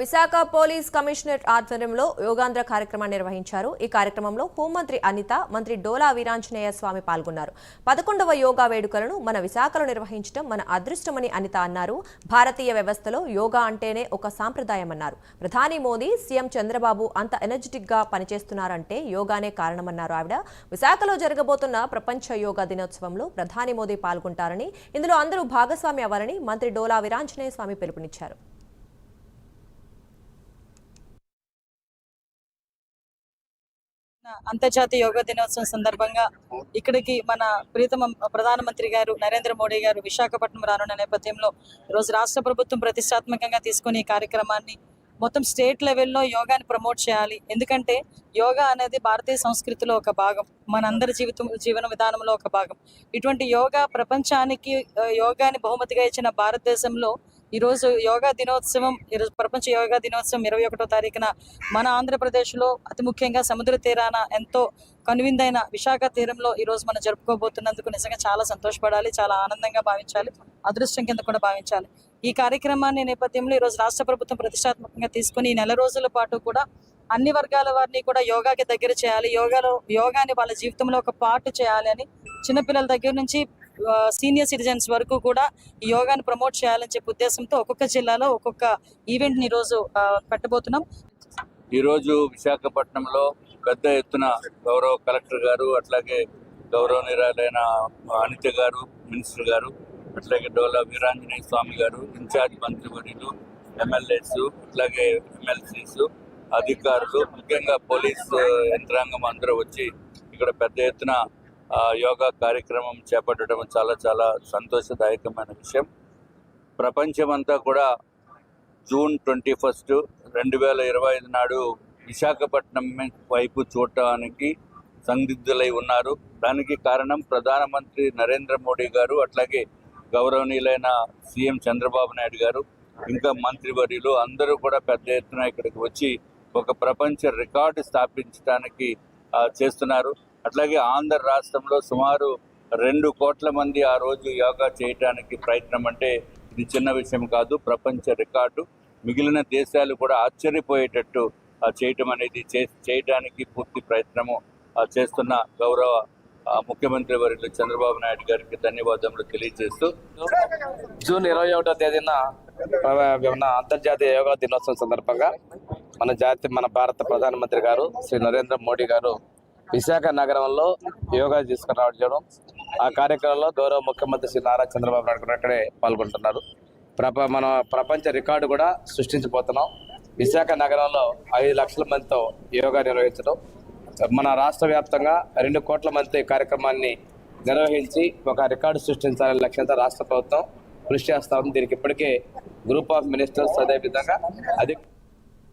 Visakha police commissioner ఆధ్వర్యంలో యోగాంధ్ర కార్యక్రమాన్ని నిర్వహించారు. ఈ కార్యక్రమంలో హోంమంత్రి అనిత మంత్రి డోలా వీరాంజనేయ స్వామి పాల్గొన్నారు. పదకొండవ యోగా వేడుకలను మన విశాఖలో నిర్వహించడం మన అదృష్టమని అనిత అన్నారు. భారతీయ వ్యవస్థలో యోగా అంటేనే ఒక సాంప్రదాయమన్నారు ప్రధాని మోదీ సీఎం చంద్రబాబు అంత ఎనర్జెటిక్గా పనిచేస్తున్నారంటే యోగానే కారణమన్నారు ఆవిడ. విశాఖలో జరగబోతున్న ప్రపంచ యోగా దినోత్సవంలో ప్రధాని మోదీ పాల్గొంటారని ఇందులో అందరూ భాగస్వామి అవ్వాలని మంత్రి డోలా వీరాంజనేయ స్వామి పిలుపునిచ్చారు. అంతర్జాతీయ యోగా దినోత్సవం సందర్భంగా ఇక్కడికి మన ప్రీతమ ప్రధానమంత్రి గారు నరేంద్ర మోడీ గారు విశాఖపట్నం రానున్న నేపథ్యంలో ఈరోజు రాష్ట్ర ప్రభుత్వం ప్రతిష్టాత్మకంగా తీసుకుని ఈ కార్యక్రమాన్ని మొత్తం స్టేట్ లెవెల్లో యోగాని ప్రమోట్ చేయాలి. ఎందుకంటే యోగా అనేది భారతీయ సంస్కృతిలో ఒక భాగం మనందరి జీవితం జీవన విధానంలో ఒక భాగం. ఇటువంటి యోగా ప్రపంచానికి యోగాని బహుమతిగా ఇచ్చిన భారతదేశంలో ఈరోజు యోగా దినోత్సవం ఈరోజు ప్రపంచ యోగా దినోత్సవం ఇరవై ఒకటో తారీఖున మన ఆంధ్రప్రదేశ్లో అతి ముఖ్యంగా సముద్ర తీరాన ఎంతో కనువిందైన విశాఖ తీరంలో ఈరోజు మనం జరుపుకోబోతున్నందుకు నిజంగా చాలా సంతోషపడాలి చాలా ఆనందంగా భావించాలి అదృష్టం కింద కూడా భావించాలి. ఈ కార్యక్రమాన్ని నేపథ్యంలో ఈరోజు రాష్ట్ర ప్రభుత్వం ప్రతిష్టాత్మకంగా తీసుకుని ఈ నెల రోజుల పాటు కూడా అన్ని వర్గాల వారిని కూడా యోగాకి దగ్గర చేయాలి యోగాలో యోగాని వాళ్ళ జీవితంలో ఒక పార్ట్ చేయాలి అని చిన్నపిల్లల దగ్గర నుంచి సీనియర్ సిటిజన్స్ వరకు కూడా ఈ యోగాని ప్రమోట్ చేయాలని చెప్పే ఉద్దేశంతో ఒక్కొక్క జిల్లాలో ఒక్కొక్క ఈవెంట్ని రోజు పెట్టబోతున్నాం. ఈరోజు విశాఖపట్నంలో పెద్ద ఎత్తున గౌరవ కలెక్టర్ గారు అట్లాగే గౌరవనీయురాలైన అనిత గారు మినిస్టర్ గారు అట్లాగే డోలా వీరాంజనేయ స్వామి గారు ఇన్ఛార్జ్ మంత్రివర్యులు ఎమ్మెల్యేస్ అట్లాగే ఎమ్మెల్సీస్ అధికారులు ముఖ్యంగా పోలీస్ యంత్రాంగం అందరూ వచ్చి ఇక్కడ పెద్ద ఎత్తున యోగా కార్యక్రమం చేపట్టడం చాలా చాలా సంతోషదాయకమైన విషయం. ప్రపంచమంతా కూడా జూన్ ట్వంటీ ఫస్ట్ రెండు వేల ఇరవై ఐదు నాడు విశాఖపట్నం వైపు చూడటానికి సందిగ్ధులై ఉన్నారు. దానికి కారణం ప్రధానమంత్రి నరేంద్ర మోడీ గారు అట్లాగే గౌరవనీయులైన సీఎం చంద్రబాబు నాయుడు గారు ఇంకా మంత్రివర్యులు అందరూ కూడా పెద్ద ఎత్తున ఇక్కడికి వచ్చి ఒక ప్రపంచ రికార్డు స్థాపించడానికి చేస్తున్నారు. అట్లాగే ఆంధ్ర రాష్ట్రంలో సుమారు రెండు కోట్ల మంది ఆ రోజు యోగా చేయడానికి ప్రయత్నం అంటే ఇది చిన్న విషయం కాదు ప్రపంచ రికార్డు. మిగిలిన దేశాలు కూడా ఆశ్చర్యపోయేటట్టు చేయటం అనేది చే- చేయడానికి పూర్తి ప్రయత్నము చేస్తున్న గౌరవ ముఖ్యమంత్రి వర్యులు చంద్రబాబు నాయుడు గారికి ధన్యవాదములు తెలియజేస్తూ జూన్ ఇరవై ఒకటో తేదీన అంతర్జాతీయ యోగా దినోత్సవం సందర్భంగా మన జాతి మన భారత ప్రధానమంత్రి గారు శ్రీ నరేంద్ర మోడీ గారు విశాఖ నగరంలో యోగా తీసుకుని రావడం ఆ కార్యక్రమంలో గౌరవ ముఖ్యమంత్రి శ్రీ నారా చంద్రబాబు నాయుడు అక్కడే పాల్గొంటున్నారు. ప్రప మన ప్రపంచ రికార్డు కూడా సృష్టించబోతున్నాం. విశాఖ నగరంలో ఐదు లక్షల మందితో యోగా నిర్వహించడం మన రాష్ట్ర వ్యాప్తంగా రెండు కోట్ల మంది కార్యక్రమాన్ని నిర్వహించి ఒక రికార్డు సృష్టించాలనే లక్ష్యంతో రాష్ట్ర ప్రభుత్వం కృషి చేస్తా ఉంది. దీనికి ఇప్పటికే గ్రూప్ ఆఫ్ మినిస్టర్స్ అదేవిధంగా అధిక